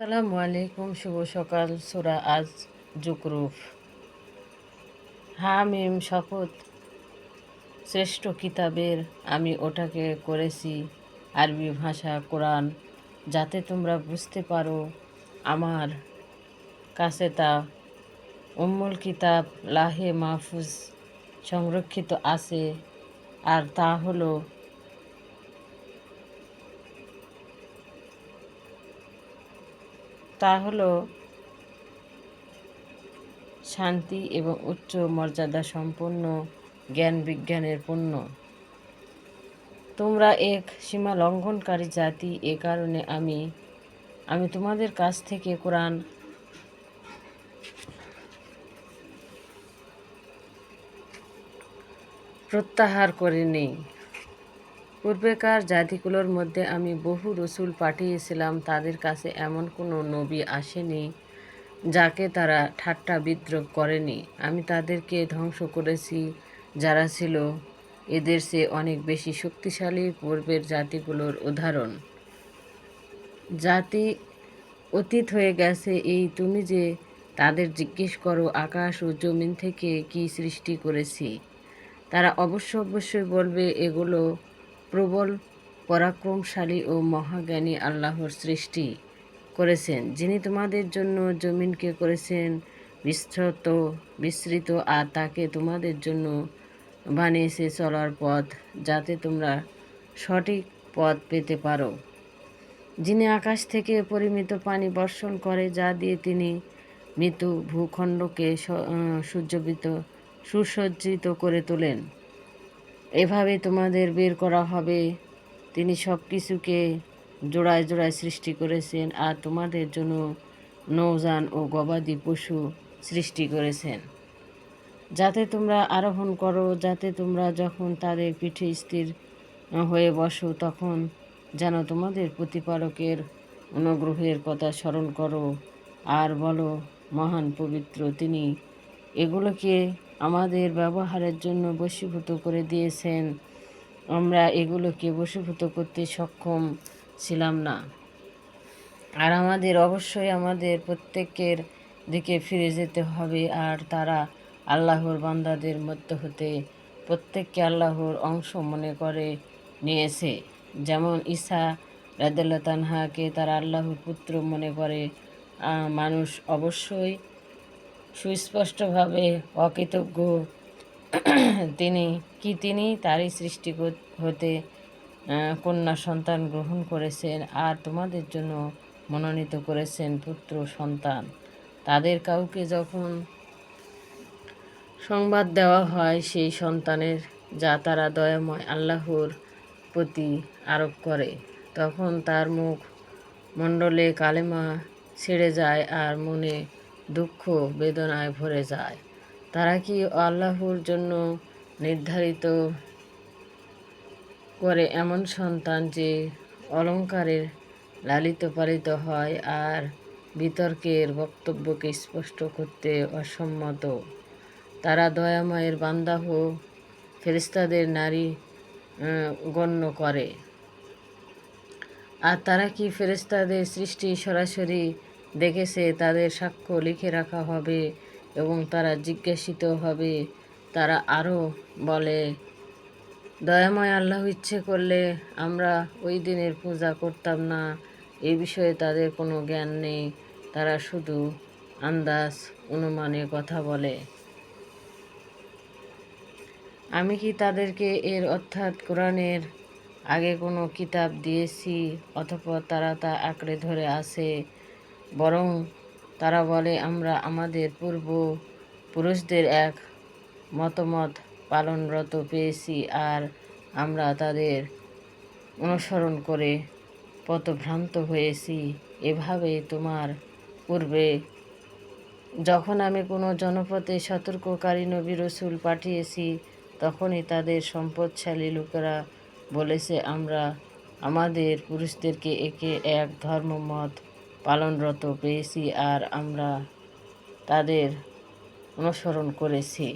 আসসালামু আলাইকুম, শুভ সকাল। সুরা আজ জুকরুফ। হামিম শপথ। শ্রেষ্ঠ কিতাবের আমি ওটাকে করেছি আরবি ভাষা, কোরআন। যাতে তোমরা বুঝতে পারো আমার কাছে তা উম্মুল কিতাব লাহে মাহফুজ সংরক্ষিত আছে। আর তা হলো তা হলো শান্তি এবং উচ্চ মর্যাদা সম্পন্ন জ্ঞান বিজ্ঞানের পণ্য। তোমরা এক সীমা লঙ্ঘনকারী জাতি, এ কারণে আমি আমি তোমাদের কাছ থেকে কোরআন প্রত্যাহার করে নেই পূর্বেকার জাতিগুলোর মধ্যে আমি বহু রসুল পাঠিয়েছিলাম, তাদের কাছে এমন কোনো নবী আসেনি যাকে তারা ঠাট্টা বিদ্রোহ করেনি। আমি তাদেরকে ধ্বংস করেছি, যারা ছিল এদের সে অনেক বেশি শক্তিশালী পূর্বের জাতিগুলোর উদাহরণ। জাতি অতীত হয়ে গেছে, এই তুমি যে তাদের জিজ্ঞেস করো, আকাশ ও জমিন থেকে কি সৃষ্টি করেছি? তারা অবশ্য অবশ্যই বলবে, এগুলো প্রবল, পরাক্রমশালী ও মহাজ্ঞানী আল্লাহর সৃষ্টি করেছেন, যিনি তোমাদের জন্য জমিনকে করেছেন, বিস্তৃত বিস্তৃত, আর তাকে তোমাদের জন্য বানিয়েছে চলার পথ, যাতে তোমরা সঠিক পথ পেতে পারো। যিনি আকাশ থেকে পরিমিত পানি বর্ষণ করে, যা দিয়ে তিনি মৃত্যু ভূখণ্ডকে সুসজ্জিত করে তোলেন। এভাবে তোমাদের বের করা হবে। তিনি সব কিছুকে জোড়ায় জোড়ায় সৃষ্টি করেছেন আর তোমাদের জন্য নৌযান ও গবাদি পশু সৃষ্টি করেছেন। যাতে তোমরা আরোহণ করো, যাতে তোমরা যখন তাদের পিঠে স্থির হয়ে বসো, তখন যেন তোমাদের প্রতিপালকের অনুগ্রহের কথা স্মরণ করো। আর বলো, মহান পবিত্র, তিনি এগুলোকে আমাদের ব্যবহারের জন্য বশীভূত করে দিয়েছেন। আমরা এগুলোকে বশীভূত করতে সক্ষম ছিলাম না। আর আমাদের অবশ্যই আমাদের প্রত্যেকের দিকে ফিরে যেতে হবে আর তারা আল্লাহর বান্দাদের মধ্য হতে প্রত্যেককে আল্লাহর অংশ মনে করে নিয়েছে। যেমন ঈসা রাদেল্লা তানহাকে তারা আল্লাহর পুত্র মনে করে। মানুষ অবশ্যই সুস্পষ্টভাবে অকৃতজ্ঞ। তিনি কি তিনি? তারই সৃষ্টি হতে কন্যা সন্তান গ্রহণ করেছেন আর তোমাদের জন্য মনোনীত করেছেন পুত্র সন্তান। তাদের কাউকে যখন সংবাদ দেওয়া হয়, সেই সন্তানের, যা তারা দয়াময় আল্লাহর প্রতি আরোপ করে, তখন তার মুখ মণ্ডলে কালেমা ছেড়ে যায় আর মনে দুঃখ বেদনায় ভরে যায়। তারা কি আল্লাহর জন্য নির্ধারিত করে এমন সন্তান যে অলঙ্কারের লালিত পালিত হয় আর বিতর্কের বক্তব্যকে স্পষ্ট করতে অসম্মত? তারা দয়াময়ের বান্দাহ ফেরিস্তাদের নারী গণ্য করে। আর তারা কি ফেরিস্তাদের সৃষ্টি সরাসরি দেখেছে, তাদের সাক্ষ্য লিখে রাখা হবে এবং তারা জিজ্ঞাসিত হবে। তারা আরও বলে, দয়াময় আল্লাহ ইচ্ছে করলে আমরা ওই দিনের পূজা করতাম না। এ বিষয়ে তাদের কোনো জ্ঞান নেই। তারা শুধু আন্দাজ অনুমানে কথা বলে। আমি কি তাদেরকে এর অর্থাৎ কোরআনের আগে কোনো কিতাব দিয়েছি, অথবা তারা তা আঁকড়ে ধরে আসে বরং তারা বলে, আমরা আমাদের পূর্ব পুরুষদের এক মতামত পালনরত পেয়েছি আর আমরা তাদের অনুসরণ করে পথভ্রান্ত হয়েছি। এভাবে তোমার পূর্বে যখন আমি কোনো জনপথে সতর্ককারী নবী রসুল পাঠিয়েছি, তখনই তাদের সম্পদশালী লোকেরা বলেছে, আমরা আমাদের পুরুষদেরকে একে এক ধর্মমত পালনরত পেয়েছি আর আমরা তাদের অনুসরণ করেছি।